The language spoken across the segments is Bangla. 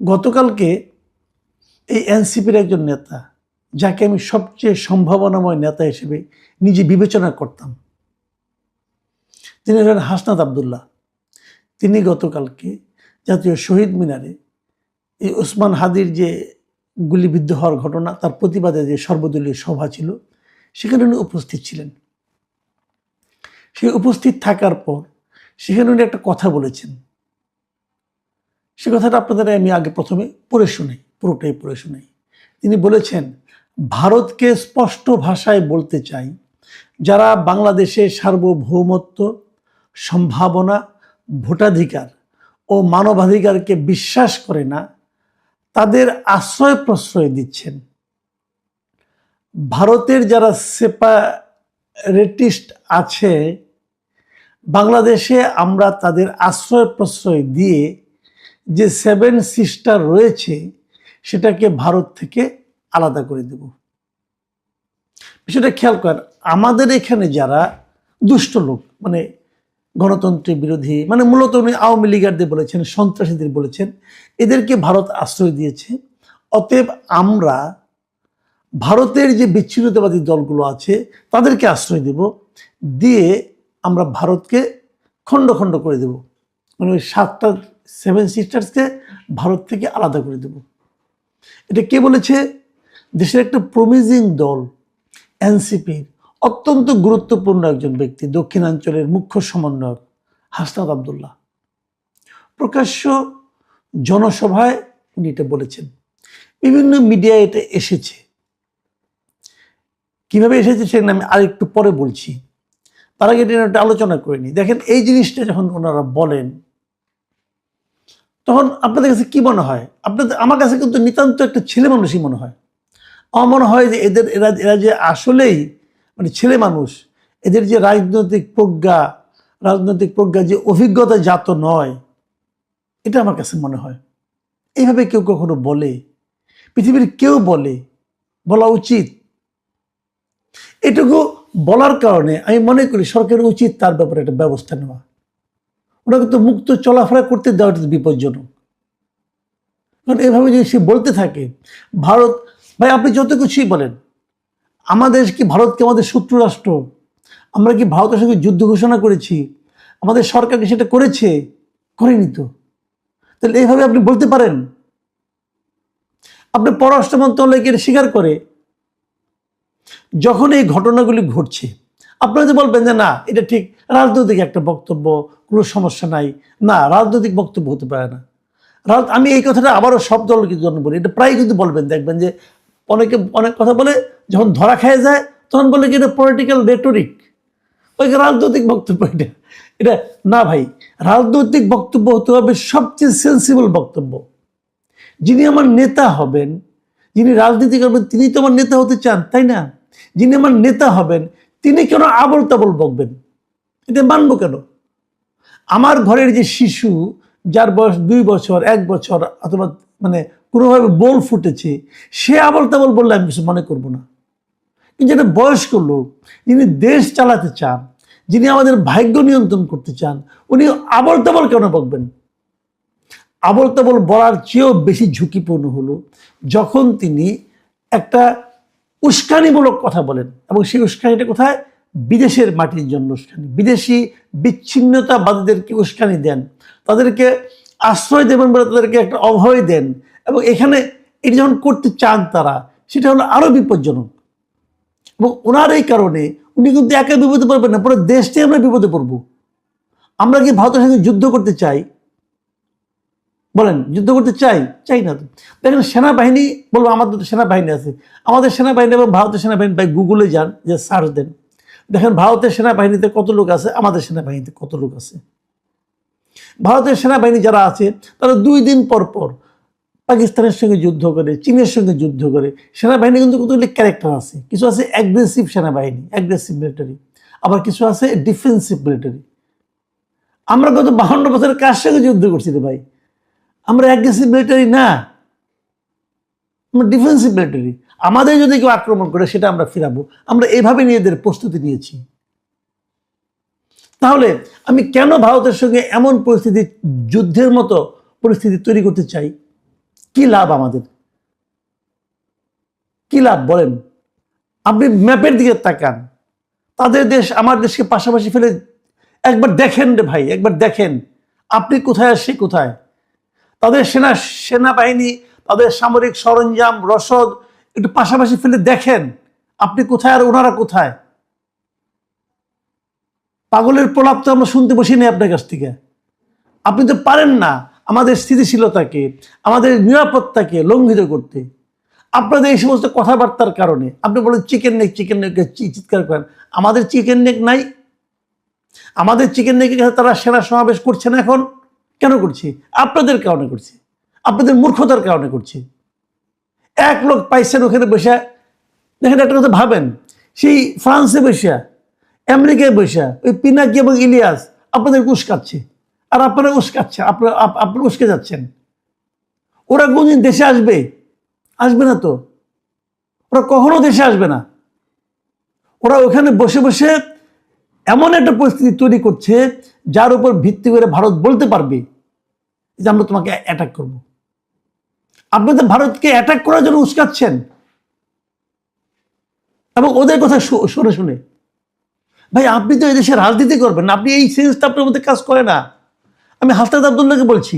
গতকালকে এই এনসিপির একজন নেতা, যাকে আমি সবচেয়ে সম্ভাবনাময় নেতা হিসেবে নিজে বিবেচনা করতাম, তিনি হলেন হাসনাত আবদুল্লাহ। তিনি গতকালকে জাতীয় শহীদ মিনারে এই ওসমান হাদির যে গুলিবিদ্ধ হওয়ার ঘটনা, তার প্রতিবাদে যে সর্বদলীয় সভা ছিল, সেখানে উনি উপস্থিত ছিলেন। সে উপস্থিত থাকার পর সেখানে উনি একটা কথা বলেছেন। সে কথাটা আপনাদের আমি আগে প্রথমে পড়ে শুনি, পুরোটাই পড়ে শুনি। তিনি বলেছেন, ভারতকে স্পষ্ট ভাষায় বলতে চাই, যারা বাংলাদেশের সার্বভৌমত্ব, সম্ভাবনা, ভোটাধিকার ও মানবাধিকারকে বিশ্বাস করে না, তাদের আশ্রয় প্রশ্রয় দিচ্ছেন। ভারতের যারা সেপারেটিস্ট আছে, বাংলাদেশে আমরা তাদের আশ্রয় প্রশ্রয় দিয়ে যে সেভেন সিস্টার রয়েছে, সেটাকে ভারত থেকে আলাদা করে দেব। বিষয়টা খেয়াল করেন আমাদের এখানে যারা দুষ্ট লোক মানে গণতন্ত্রের বিরোধী মানে মূলত উনি আওয়ামী লীগারদের বলেছেন, সন্ত্রাসীদের বলেছেন, এদেরকে ভারত আশ্রয় দিয়েছে। অতএব আমরা ভারতের যে বিচ্ছিন্নতাবাদী দলগুলো আছে, তাদেরকে আশ্রয় দেব, দিয়ে আমরা ভারতকে খণ্ড খণ্ড করে দেব। মানে ওই সাতটা সেভেন সিস্টার্সকে ভারত থেকে আলাদা করে দেব। এটা কে বলেছে? দেশের একটা প্রমিজিং দল এনসিপির অত্যন্ত গুরুত্বপূর্ণ একজন ব্যক্তি, দক্ষিণাঞ্চলের মুখ্য সমন্বয়ক, হাসনাত আবদুল্লাহ। প্রকাশ্য জনসভায় উনি এটা বলেছেন। বিভিন্ন মিডিয়ায় এটা এসেছে। কীভাবে এসেছে সেটা আমি আরেকটু পরে বলছি। তার আগে এটা আলোচনা করিনি দেখেন, এই জিনিসটা যখন ওনারা বলেন তখন আপনাদের কাছে কি মনে হয়? আপনাদের, আমার কাছে কিন্তু নিতান্ত একটা ছেলে মানুষই মনে হয়। আমার মনে হয় যে এদের, এরা এরা যে আসলেই মানে ছেলে মানুষ, এদের যে রাজনৈতিক প্রজ্ঞা রাজনৈতিক প্রজ্ঞা যে অভিজ্ঞতা জাত নয়, এটা আমার কাছে মনে হয়। এইভাবে কেউ কখনো বলে, পৃথিবীর কেউ বলে, বলা উচিত। এটুকু বলার কারণে আমি মনে করি সরকারের উচিত তার ব্যাপারে একটা ব্যবস্থা নেওয়া। ওরা কিন্তু মুক্ত চলাফেরা করতে দেওয়াটা তো বিপজ্জনক। কারণ এভাবে যদি সে বলতে থাকে, ভারত, ভাই আপনি যত কিছুই বলেন আমাদের কি ভারতকে আমাদের শত্রু রাষ্ট্র? আমরা কি ভারতের সঙ্গে যুদ্ধ ঘোষণা করেছি? আমাদের সরকার কি সেটা করেছে? করেনি তো। তাহলে এইভাবে আপনি বলতে পারেন? আপনি পররাষ্ট্র মন্ত্রণালয়কে স্বীকার করে? যখন এই ঘটনাগুলি ঘটছে, আপনারা যে বলবেন যে না, এটা ঠিক রাজনৈতিক একটা বক্তব্য কোনো সমস্যা নাই। না, রাজনৈতিক বক্তব্য হতে পারে না। আমি এই কথাটা আবারও সব দলকে জন্য বলি, এটা প্রায় কিন্তু বলবেন, দেখবেন যে অনেকে অনেক কথা বলে, যখন ধরা খেয়ে যায়, তখন বলে কি এটা পলিটিক্যাল রেটোরিক ওই রাজনৈতিক বক্তব্য এটা। এটা, না ভাই, রাজনৈতিক বক্তব্য হতে হবে সবচেয়ে সেন্সিবল বক্তব্য। যিনি আমার নেতা হবেন, যিনি রাজনীতি করবেন, তিনি তো আমার নেতা হতে চান, তাই না? যিনি আমার নেতা হবেন, তিনি কেন আবল তাবল বকবেন? এটা মানবো কেন? আমার ঘরের যে শিশু, যার বয়স দুই বছর, এক বছর, অথবা মানে কোনোভাবে বোল ফুটেছে, সে আবল তাবল বললে আমি কিছু মনে করব না। কিন্তু একটা বয়স্ক লোক, যিনি দেশ চালাতে চান, যিনি আমাদের ভাগ্য নিয়ন্ত্রণ করতে চান, উনি আবল তাবল কেন বকবেন? আবল তাবল বলার চেয়েও বেশি ঝুঁকিপূর্ণ হলো যখন তিনি একটা উস্কানিমূলক কথা বলেন। এবং সেই উস্কানিটা কোথায়? বিদেশের মাটির জন্য উস্কানি। বিদেশি বিচ্ছিন্নতাবাদীদেরকে উস্কানি দেন। তাদেরকে আশ্রয় দেবেন বলে তাদেরকে একটা অভয় দেন। এবং এখানে এটি যখন করতে চান তারা, সেটা হলো আরও বিপজ্জনক। এবং ওনার এই কারণে উনি কিন্তু একা বিপদে পড়বেন না, পুরো দেশটাই আমরা বিপদে পড়ব। আমরা কি ভারতের সঙ্গে যুদ্ধ করতে চাই? বলেন, যুদ্ধ করতে চাই? চাই না তো। দেখেন, সেনাবাহিনী, বলব আমাদের তো সেনাবাহিনী আছে। আমাদের সেনাবাহিনী এবং ভারতের সেনাবাহিনী গুগলে যান, যে সার্চ দেন। দেখেন, ভারতের সেনাবাহিনীতে কত লোক আছে? আমাদের সেনাবাহিনীতে কত লোক আছে? ভারতের সেনাবাহিনী যারা আছে, তারা দুই দিন পর পর পাকিস্তানের সঙ্গে যুদ্ধ করে, চীনের সঙ্গে যুদ্ধ করে। সেনাবাহিনী কিন্তু কতগুলি ক্যারেক্টার আছে। কিছু আছে অ্যাগ্রেসিভ সেনাবাহিনী অ্যাগ্রেসিভ মিলিটারি আবার কিছু আছে ডিফেন্সিভ মিলিটারি আমরা গত বাহান্ন বছরের কার সঙ্গে যুদ্ধ করছি রে ভাই? আমরা অ্যাগ্রেসিভ মিলিটারি না। আমরা ডিফেন্সিভ মিলিটারি আমাদের যদি কেউ আক্রমণ করে সেটা আমরা ফিরাবো। আমরা এভাবে নিজেদের প্রস্তুতি নিয়েছি। তাহলে আমি কেন ভারতের সঙ্গে এমন পরিস্থিতি, যুদ্ধের মতো পরিস্থিতি তৈরি করতে চাই? কি লাভ আমাদের? কি লাভ বলেন? আপনি ম্যাপের দিকে তাকান। তাদের দেশ আমার দেশকে পাশাপাশি ফেলে, একবার দেখেন রে ভাই, একবার দেখেন। আপনি কোথায় আর কোথায়? তাদের সেনা, সেনাবাহিনী তাদের সামরিক সরঞ্জাম, রসদ, একটু পাশাপাশি ফেলে দেখেন, আপনি কোথায় আর ওনারা কোথায়? পাগলের প্রলাপ তো আমরা শুনতে বসিনি আপনার কাছ থেকে। আপনি তো পারেন না আমাদের স্থিতিশীলতাকে, আমাদের নিরাপত্তাকে লঙ্ঘিত করতে। আপনাদের এই সমস্ত কথাবার্তার কারণে, আপনি বলেন চিকেন নেক চিকেন নেক চিৎকার করেন। আমাদের চিকেন নেক নাই। আমাদের চিকেন নেকের কাছে তারা সেনা সমাবেশ করছে না এখন। কেন করছে? আপনাদের কারণে করছে। আপনাদের মূর্খতার কারণে করছে। এক লোক পাইছেন ওখানে বসে, দেখেন একটা কথা ভাবেন, সেই ফ্রান্সে বসে, আমেরিকায় বসে, ওই পিনাকি এবং ইলিয়াস, আপনাদের উস্কাচ্ছে আর আপনারা উস্কাচ্ছে আপনারা, আপ- আপনারা উস্কে যাচ্ছেন। ওরা কোনদিন দেশে আসবে? আসবে না তো। ওরা কখনো দেশে আসবে না। ওরা ওখানে বসে বসে এমন একটা পরিস্থিতি তৈরি করছে, যার উপর ভিত্তি করে ভারত বলতে পারবে যে আমরা তোমাকে অ্যাটাক করব। আপনি তো ভারতকে অ্যাটাক করার জন্য উস্কাচ্ছেন। এবং ওদের কথা শুনে শুনে। ভাই, আপনি তো এই দেশে রাজনীতি করবেন, আপনি এই সেন্সটা আপনার মধ্যে কাজ করে না। আমি হাসনাত আবদুল্লাহকে বলছি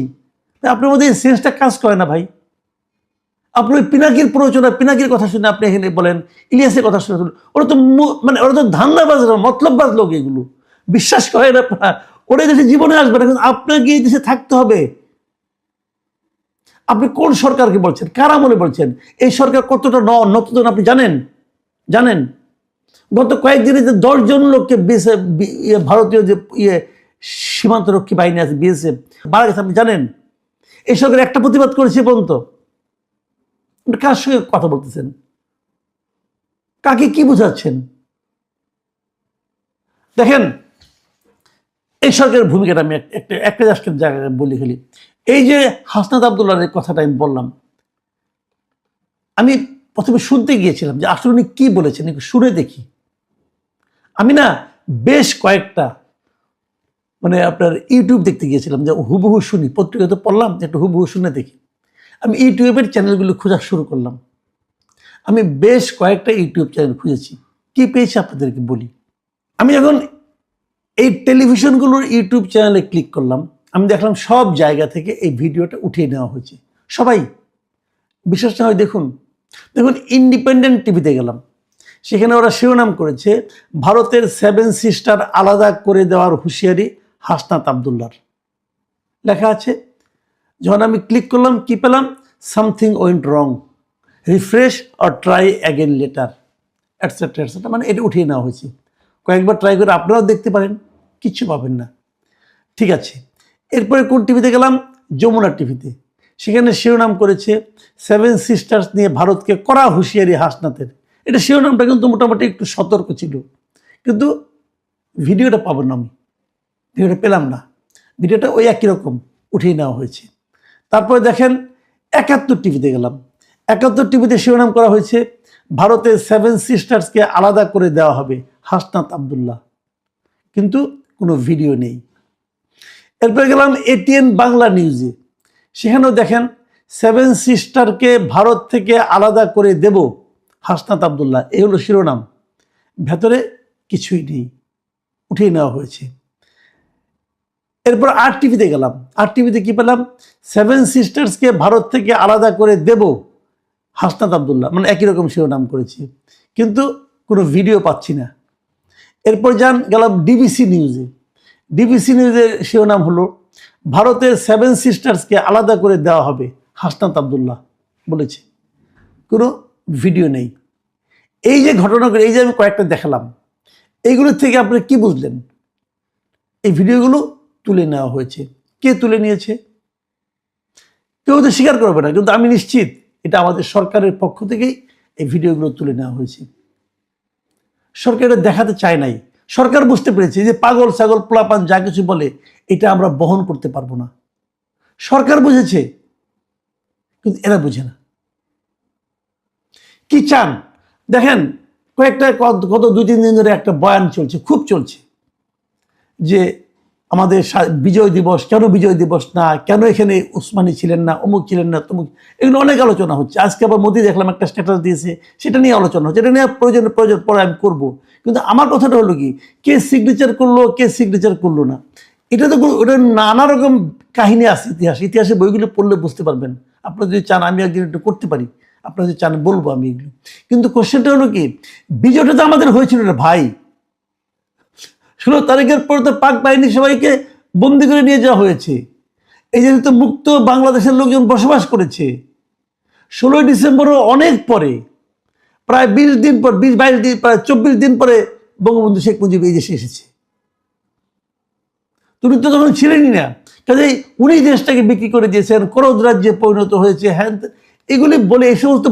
আপনার মধ্যে এই সেন্সটা কাজ করে না, ভাই। আপনি ওই পিনাকির প্ররোচনা, পিনাকির কথা শুনে আপনি এখানে বলেন, ইলিয়াসের কথা শুনে ওরা তো মানে ওরা তো ধান্দাবাজ মতলববাজ লোক এগুলো। বিশ্বাস করেন আপনারা, ওরা দেশে জীবনে আসবে না, কিন্তু আপনাকে এই দেশে থাকতে হবে। আপনি কোন সরকারকে বলছেন? কারা মনে বলছেন? এই সরকার কতটা ন নতজন আপনি জানেন? জানেন? গত কয়েকদিনে যে দশজন লোককে বিএসএফ ইয়ে ভারতীয় যে ইয়ে সীমান্তরক্ষী বাহিনী আছে, বিএসএফ, মারা গেছে, আপনি জানেন? এই সরকার একটা প্রতিবাদ করেছে পর্যন্ত। কার সঙ্গে কথা বলতেছেন? কাকে কি বোঝাচ্ছেন? দেখেন এই সরকারের ভূমিকাটা আমি একটা একটা জাস্টের জায়গায় বলি খালি। এই যে হাসনাত আবদুল্লাহের কথাটা আমি বললাম, আমি প্রথমে শুনতে গিয়েছিলাম যে আসলে উনি কি বলেছেন, একটু শুনে দেখি। আমি না বেশ কয়েকটা মানে আপনার ইউটিউব দেখতে গিয়েছিলাম, যে হুবহু শুনি পত্রিকা তো পড়লাম, যে একটু হুবহু শুনে দেখি। আমি ইউটিউবের চ্যানেলগুলো খোঁজা শুরু করলাম। আমি বেশ কয়েকটা ইউটিউব চ্যানেল খুঁজেছি। কি পেয়েছি আপনাদেরকে বলি? আমি যখন এই টেলিভিশনগুলোর ইউটিউব চ্যানেলে ক্লিক করলাম, আমি দেখলাম সব জায়গা থেকে এই ভিডিওটা উঠিয়ে নেওয়া হয়েছে। সবাই বিশ্বাস না হয় দেখুন দেখুন ইন্ডিপেন্ডেন্ট টিভিতে গেলাম, সেখানে ওরা শিরোনাম করেছে, ভারতের সেভেন সিস্টার আলাদা করে দেওয়ার হুঁশিয়ারি হাসনাত আবদুল্লার। লেখা আছে, যখন আমি ক্লিক করলাম, কি পেলাম? Something went wrong, refresh or try again later etcetera etcetera মানে এটা উঠিয়ে নেওয়া হয়েছে। কয়েকবার ট্রাই করে আপনারাও দেখতে পারেন। কিচ্ছু পাবেন না। ঠিক আছে। এরপরে কোন টিভিতে গেলাম? যমুনা টিভিতে সেখানে শিরোনাম করেছে সেভেন সিস্টার্স নিয়ে ভারতকে করা হুঁশিয়ারি হাসনাতের। এটা শিরোনামটা কিন্তু মোটামুটি একটু সতর্ক ছিল। কিন্তু ভিডিওটা পাবো না আমি। ভিডিওটা পেলাম না। ভিডিওটা ওই একই রকম উঠিয়ে নেওয়া হয়েছে। তারপরে দেখেন একাত্তর টিভিতে গেলাম। একাত্তর টিভিতে শিরোনাম করা হয়েছে ভারতের সেভেন সিস্টার্সকে আলাদা করে দেওয়া হবে হাসনাত আবদুল্লাহ। কিন্তু কোনো ভিডিও নেই। এরপরে গেলাম এটিএন বাংলা নিউজে সেখানেও দেখেন সেভেন সিস্টারকে ভারত থেকে আলাদা করে দেব, হাসনাত আবদুল্লাহ। এই হলো শিরোনাম। ভেতরে কিছুই নেই। উঠিয়ে নেওয়া হয়েছে। এরপর আর টিভিতে গেলাম। আর টিভিতে কি পেলাম? সেভেন সিস্টার্সকে ভারত থেকে আলাদা করে দেব, হাসনাত আবদুল্লাহ। মানে একই রকম শিরোনাম করেছি। কিন্তু কোনো ভিডিও পাচ্ছি না। এরপর যান গেলাম ডিবিসি নিউজে ডিবিসি নিউজের শিরোনাম হলো, ভারতের সেভেন সিস্টার্সকে আলাদা করে দেওয়া হবে, হাসনাত আবদুল্লাহ বলেছে। কোনো ভিডিও নেই। এই যে ঘটনাগুলো, এই যে আমি কয়েকটা দেখালাম এইগুলোর থেকে আপনি কি বুঝলেন? এই ভিডিওগুলো তুলে নেওয়া হয়েছে। কে তুলে নিয়েছে? কেউ তো স্বীকার করবে না, কিন্তু আমি নিশ্চিত এটা আমাদের সরকারের পক্ষ থেকেই এই ভিডিওগুলো তুলে নেওয়া হয়েছে। সরকার এটা দেখাতে চায় নাই। সরকার বুঝতে পেরেছে যে পাগল, ছাগল, পোলাপান যা কিছু বলে, এটা আমরা বহন করতে পারব না। সরকার বুঝেছে, কিন্তু এরা বুঝে না। কি চান? দেখেন, কয়েকটা গত দুই, তিন দিন ধরে একটা বয়ান চলছে, খুব চলছে, যে আমাদের বিজয় দিবস, কেন বিজয় দিবস না? কেন এখানে উসমানী ছিলেন না, অমুক ছিলেন না, তমুক? এগুলো অনেক আলোচনা হচ্ছে। আজকে আবার মোদি দেখলাম একটা স্ট্যাটাস দিয়েছে, সেটা নিয়ে আলোচনা হচ্ছে। এটা নিয়ে প্রয়োজন প্রয়োজন পরে আমি করব। কিন্তু আমার কথাটা হলো কি, কে সিগনেচার করল, কে সিগনেচার করল না? এটা তো ওটা নানা রকম কাহিনী আছে ইতিহাস। ইতিহাসে বইগুলো পড়লে বুঝতে পারবেন। আপনারা যদি চান, আমি একদিন একটু করতে পারি। আপনারা যদি চান, বলব আমি এগুলো। কিন্তু কোশ্চেনটা হলো কি, বিজয়টা তো আমাদের হয়েছিল রে ভাই। ষোলো তারিখের পর তো পাক বাহিনী সবাইকে বন্দি করে নিয়ে যাওয়া হয়েছে। এই যে তো মুক্ত বাংলাদেশের লোকজন বসবাস করেছে। ষোলোই ডিসেম্বরও অনেক পরে, প্রায় বিশ দিন পর, বিশ, বাইশ দিন, প্রায় চব্বিশ দিন পরে বঙ্গবন্ধু শেখ মুজিব এই দেশে এসেছে। তুমি তো তখন ছিলেনই না। কাজেই উনি দেশটাকে বিক্রি করে দিয়েছেন, করদ রাজ্যে পরিণত হয়েছে হ্যান এগুলি বলে এই সমস্ত